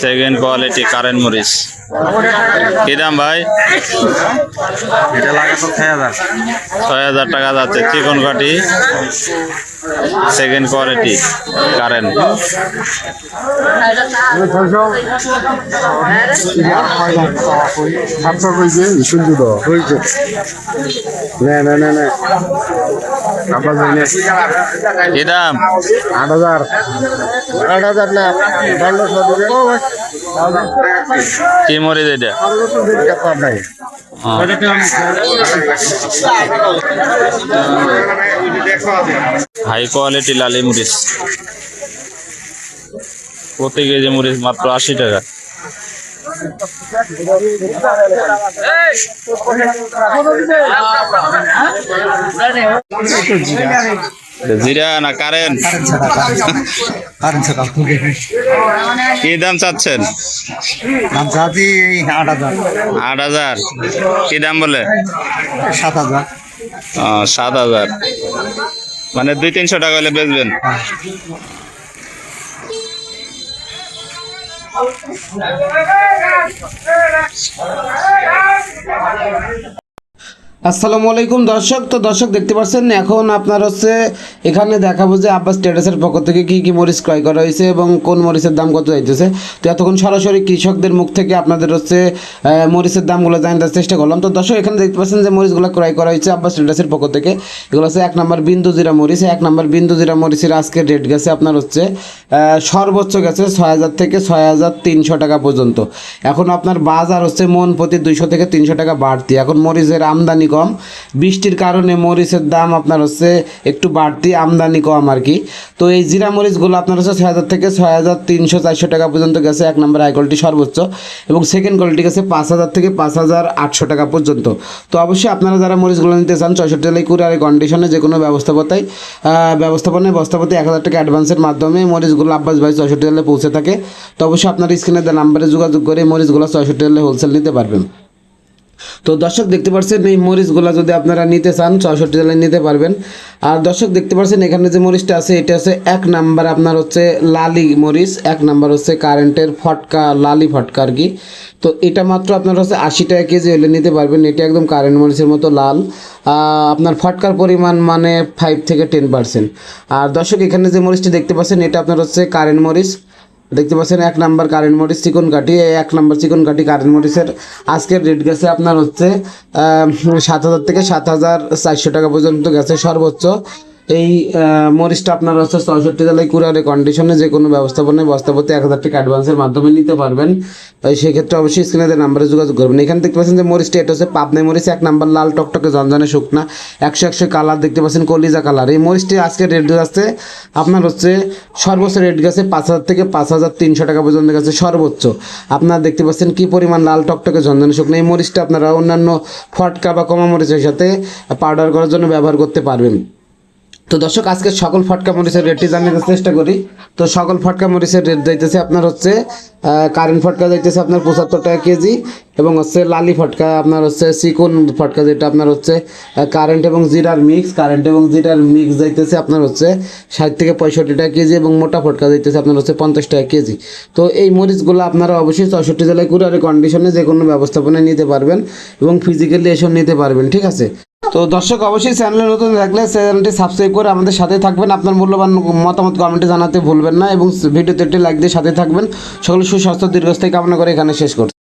Second quality current মরিচ কি দাম ভাই? ছয় হাজার। ছয় হাজার টাকা যাচ্ছে চিকন কাঠি সেকেন্ড কোয়ালিটি কারেন্ট দাম আট হাজার। আট হাজার না কি মরিচ এটা? নাই হাই কোয়ালিটি লালি মরিচ প্রতি কেজি মরিচ মাত্র আশি টাকা। জিরা না কারেন্ট? কি দাম চাচ্ছেন? দাম চাচ্ছি আট হাজার। আট হাজার। কি দাম বলে? সাত হাজার। সাত হাজার। মানে দুই তিনশো টাকা হলে বেচবেন। আসসালামু আলাইকুম দর্শক। তো দর্শক, দেখতে পাচ্ছেন, এখন আপনার হচ্ছে এখানে দেখাবো যে আব্বাস স্ট্যাটাসের পক্ষ থেকে কী কী মরিচ ক্রয় করা হয়েছে এবং কোন মরিচের দাম কত যাইতেছে। তো এতক্ষণ সরাসরি কৃষকদের মুখ থেকে আপনাদের হচ্ছে মরিচের দামগুলো জানার চেষ্টা করলাম। তো দর্শক, এখানে দেখতে পাচ্ছেন যে মরিচগুলো ক্রয় করা হয়েছে আব্বাস স্ট্যাটাসের পক্ষ থেকে। এগুলো হচ্ছে এক নম্বর বিন্দু জিরা মরিচ। এক নম্বর বিন্দু জিরা মরিচের আজকের রেট গেছে আপনার হচ্ছে সর্বোচ্চ গেছে ছয় হাজার থেকে ছয় হাজার তিনশো টাকা পর্যন্ত। এখন আপনার বাজার হচ্ছে মন প্রতি দুইশো থেকে তিনশো টাকা বাড়তি। এখন মরিচের আমদানি কম। বৃষ্টির কারণে মরিচের দাম আপনার হচ্ছে একটু বাড়তি আমদানি কম আর কি। তো এই জিরা মরিচগুলো আপনার হচ্ছে ছয় হাজার থেকে ছয় হাজার তিনশো চারশো টাকা পর্যন্ত গেছে এক নম্বর আই কোয়ালিটি সর্বোচ্চ। এবং সেকেন্ড কোয়ালিটি গেছে পাঁচ হাজার থেকে পাঁচ হাজার আটশো টাকা পর্যন্ত। তো অবশ্যই আপনারা যারা মরিচগুলো নিতে চান চৌষট্টি জেলায় কুরিয়ারে কন্ডিশনে যে কোনো ব্যবস্থাপনায় আহ, ব্যবস্থাপনায় বস্তাপতি এক হাজার টাকা অ্যাডভান্সের মাধ্যমে মরিচগুলো আব্বাস ভাই চৌষট্টি জেলায় পৌঁছে থাকে। তো অবশ্যই আপনার স্ক্রিনে নাম্বারে যোগাযোগ করে মরিচগুলো চৌষট্টি জেলায় হোলসেল নিতে পারবেন। তো দর্শক দেখতে পাচ্ছেন এই মরিচগুলা যদি আপনারা নিতে চান চৌষট্টি জেলায় নিতে পারবেন। আর দর্শক দেখতে পাচ্ছেন এখানে যে মরিচটা আছে, এটা হচ্ছে এক নাম্বার আপনার হচ্ছে লালি মরিচ, এক নাম্বার হচ্ছে কারেন্টের ফটকা, লালি ফটকা আর কি। তো এটা মাত্র আপনার হচ্ছে আশি টাকা কেজি হলে নিতে পারবেন, এটা একদম কারেন্ট মরিচের মতো লাল। আপনার ফটকার পরিমাণ মানে ফাইভ থেকে টেন পার্সেন্ট আর দর্শক, এখানে যে মরিচটি দেখতে পাচ্ছেন, এটা আপনার হচ্ছে কারেন্ট মরিচ। দেখতে পাচ্ছেন, এক নাম্বার কারেন্ট মরিচ চিকন কাঠি এক নাম্বার চিকন কাঠি কারেন্ট মরিচের আজকের রেট গেছে আপনার হচ্ছে সাত হাজার থেকে সাত হাজার চারশো টাকা পর্যন্ত গেছে সর্বোচ্চ। এই মরিচটা আপনার হচ্ছে চৌষট্টি জেলায় কুরিয়ারে কন্ডিশনে যে কোনো ব্যবস্থাপনায় বস্তাপতি এক হাজার টাকা অ্যাডভান্সের মাধ্যমে নিতে পারবেন। তাই সেক্ষেত্রে অবশ্যই স্ক্রিনে নাম্বারে যোগাযোগ করবেন। এখানে দেখতে পাচ্ছেন যে মরিচটা, এটা হচ্ছে পাবনাই মরিচ, এক নাম্বার লাল টকটকে জনজনে শুকনা, একশো একশো কালার দেখতে পাচ্ছেন কলিজা কালার এই মরিচটি আজকে রেট আছে, আপনার হচ্ছে সর্বোচ্চ রেট গেছে পাঁচ হাজার থেকে পাঁচ হাজার তিনশো টাকা পর্যন্ত গেছে সর্বোচ্চ। আপনারা দেখতে পাচ্ছেন কি পরিমাণ লাল টকটকে ঝনঝনে শুকনো, এই মরিচটা আপনারা অন্যান্য ফটকা বা কমা মরিচের সাথে পাউডার করার জন্য ব্যবহার করতে পারবেন। তো দর্শক, আজকে সকল ফটকা মরিচের রেটটি জানার চেষ্টা করি। তো সকল ফটকা মরিচের রেট যাইতেছে আপনার হচ্ছে কারেন্ট ফটকা যাইতেছে আপনার পঁচাত্তর টাকা কেজি এবং হচ্ছে লালি ফটকা আপনার হচ্ছে চিকন ফটকা যেটা আপনার হচ্ছে কারেন্ট এবং জিরার মিক্স কারেন্ট এবং জিরার মিক্স যাইতেছে আপনার হচ্ছে ষাট থেকে পঁয়ষট্টি টাকা কেজি এবং মোটা ফটকা যাইতেছে আপনার হচ্ছে পঞ্চাশ টাকা কেজি। তো এই মরিচগুলো আপনারা অবশ্যই চৌষট্টি জেলায় কুরিয়ারে কন্ডিশনে যে কোনো ব্যবস্থাপনায় নিতে পারবেন এবং ফিজিক্যালি এসব নিতে পারবেন, ঠিক আছে? তো দর্শক, অবশ্যই চ্যানেলে নতুন থাকলে চ্যানেলটি সাবস্ক্রাইব করে আমাদের সাথে থাকবেন। আপনার মূল্যবান মতামত কমেন্টে জানাতে ভুলবেন না এবং ভিডিওতে একটি লাইক দিয়ে সাথে থাকবেন। সকল সুস্বাস্থ্য, দীর্ঘস্থায়ী কামনা করে এখানে শেষ করছি।